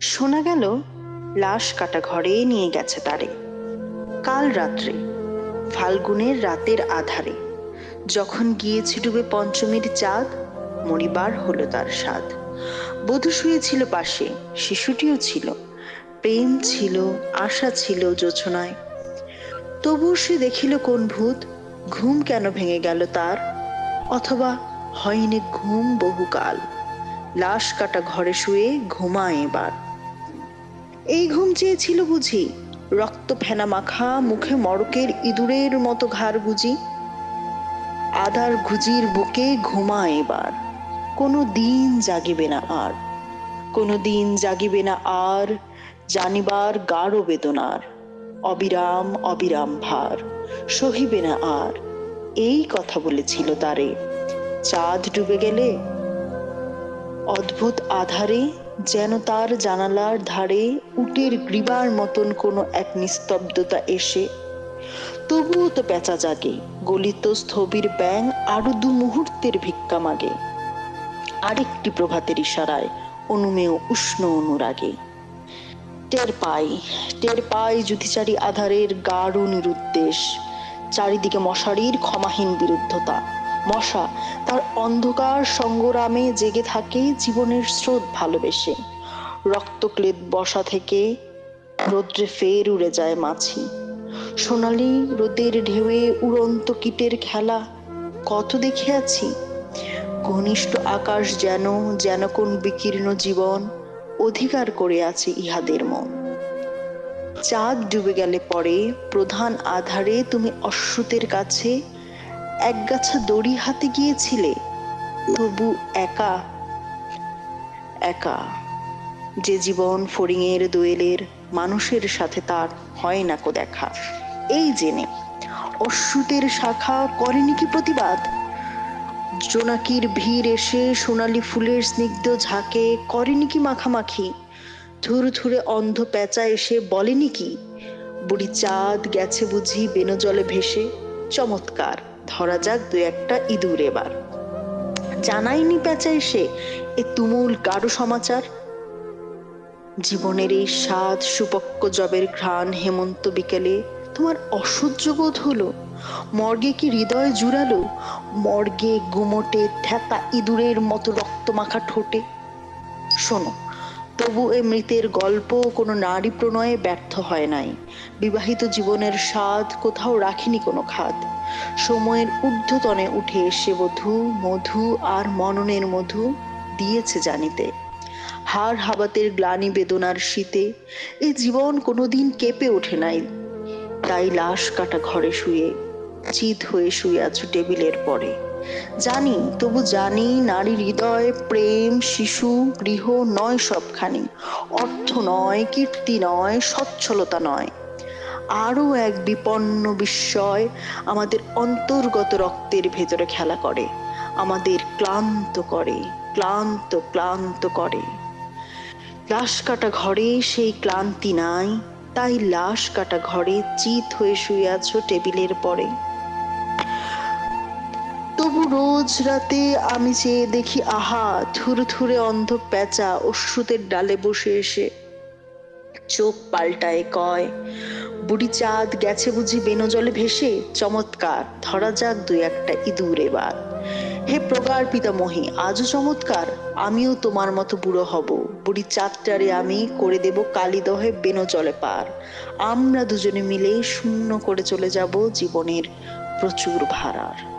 শোনা গেল, লাশ কাটা ঘরে নিয়ে গেছে তারে। কাল রাত্রে, ফাল্গুনের রাতের আধারে, যখন গিয়েছে ডুবে পঞ্চমীর চাঁদ, মরিবার হলো তার স্বাদ। বধূ শুয়েছিল পাশে, শিশুটিও ছিল। প্রেম ছিল, আশা ছিল যোচনায় তবু সে দেখিল কোন ভূত, ঘুম কেন ভেঙে গেল তার? অথবা হয়নি ঘুম বহুকাল, লাশ কাটা ঘরে শুয়ে ঘুমায় এবার। এই ঘুম চেয়েছিল বুঝি। রক্ত ফেনা মাখা, মুখে মড়কের ইঁদুরের মতো ঘাড় গুজি। আদার গুজির বুকে ঘুমায় এবার। কোনো দিন জাগিবে না আর। কোনো দিন জাগিবে না আর, জানিবার গাঢ় বেদনার। অবিরাম অবিরাম ভার। সহিবে না আর। এই কথা বলেছিল তারে। চাঁদ ডুবে গেলে। অদ্ভুত আধারে যেন তার জানালার ধারে উটের গ্রীবার মতন কোনো এক নিস্তব্ধতা এসে। তবুও তো পেঁচা জাগে, গলিত স্থবির ব্যাং আরও দু মুহূর্তের ভিক্ষা মাগে। আরেকটি প্রভাতের ইশারায় অনুমেয় উষ্ণ অনুরাগে। টের পাই টের পাই যুধিচারী আধারের গাঢ় নিরুদ্দেশ, চারিদিকে মশারির ক্ষমাহীন বিরুদ্ধতা। মশা। তার অন্ধকার সংগ্রামে জেগে থাকে জীবনের স্রোত ভালোবেসে। রক্তক্লেদ বসা থেকে রৌদ্রে ফের উড়ে যায় মাছি। সোনালি রোদের ঢেউয়ে উড়ন্ত কীটের খেলা, কত দেখিয়াছি ঘনিষ্ঠ আকাশ যেন যেন কোন বিকীর্ণ জীবন অধিকার করে আছে ইহাদের মন। চাঁদ ডুবে গেলে পরে প্রধান আধারে তুমি অশ্রুতের কাছে একগাছা দড়ি হাতে গিয়েছিলে, তবু একা একা। যে জীবন ফড়িংয়ের দোয়েলের মানুষের সাথে তার হয় না কো দেখা। এই জেনে অশ্রুতের শাখা করেনি কি প্রতিবাদ? জোনাকির ভিড় এসে সোনালি ফুলের স্নিগ্ধ ঝাঁকে করেনি কি মাখামাখি? থুরু থুরে অন্ধ পেঁচা এসে বলেনি কি? বুড়ি চাঁদ গেছে বুঝি বেনো জলে ভেসে, চমৎকার। ধরা যাক দু একটা ইঁদুর এবার। জানাইনি পেঁচা এসে এ তুমুল গাঢ় সমাচার। জীবনের এই স্বাদ সুপক্ক জবের ঘ্রাণ হেমন্ত বিকেলে তোমার অসহ্য বোধ হলো? মর্গে কি হৃদয় জুড়ালো? মর্গে গুমোটে ঠেকা ইঁদুরের মতো রক্তমাখা ঠোঁটে। শোনো তবু এ মৃতের গল্প কোনো নারী প্রণয়ে ব্যর্থ হয় নাই। বিবাহিত জীবনের স্বাদ কোথাও রাখিনি কোনো খাদ। সময়ের ঊর্ধ্বতনে উঠে এসে বধূ, মধু আর মননের মধু দিয়েছে জানিতে। হার হাবাতের গ্লানি বেদনার শীতে এই জীবন কোনোদিন কেঁপে ওঠে নাই। তাই লাশ কাটা ঘরে শুয়ে চিত হয়ে শুয়ে আছো টেবিলের পরে। জানি, তবু জানি নারী হৃদয়, প্রেম, শিশু, গৃহ নয় সবখানি। অর্থ নয়, কীর্তি নয়, সচ্ছলতা নয়। আরও এক বিপন্ন বিস্ময় আমাদের অন্তর্গত রক্তের ভেতরে খেলা করে, আমাদের ক্লান্ত করে, ক্লান্ত ক্লান্ত করে। লাশ কাটা ঘরে সেই ক্লান্তি নাই তাই লাশ কাটা ঘরে চিত হয়ে শুয়ে আছো টেবিলের পরে। তবু রোজ রাতে আমি চেয়ে দেখি, আহা থুরে থুরে অন্ধ পেঁচা অশ্রুতের ডালে বসে এসে। চোখ পাল্টায় কয়, বুড়ি চাঁদ গেছে বুঝি বেনো জলে ভেসে? চমৎকার, ধরা যাক দু একটা ইঁদুর এবার। হে প্রগার পিতামহী, আজও চমৎকার। আমিও তোমার মতো বুড়ো হব। বুড়ি চারটারে আমি করে দেব কালিদহে বেনো চলে পার। আমরা দুজনে মিলে শূন্য করে চলে যাব জীবনের প্রচুর ভাড়ার।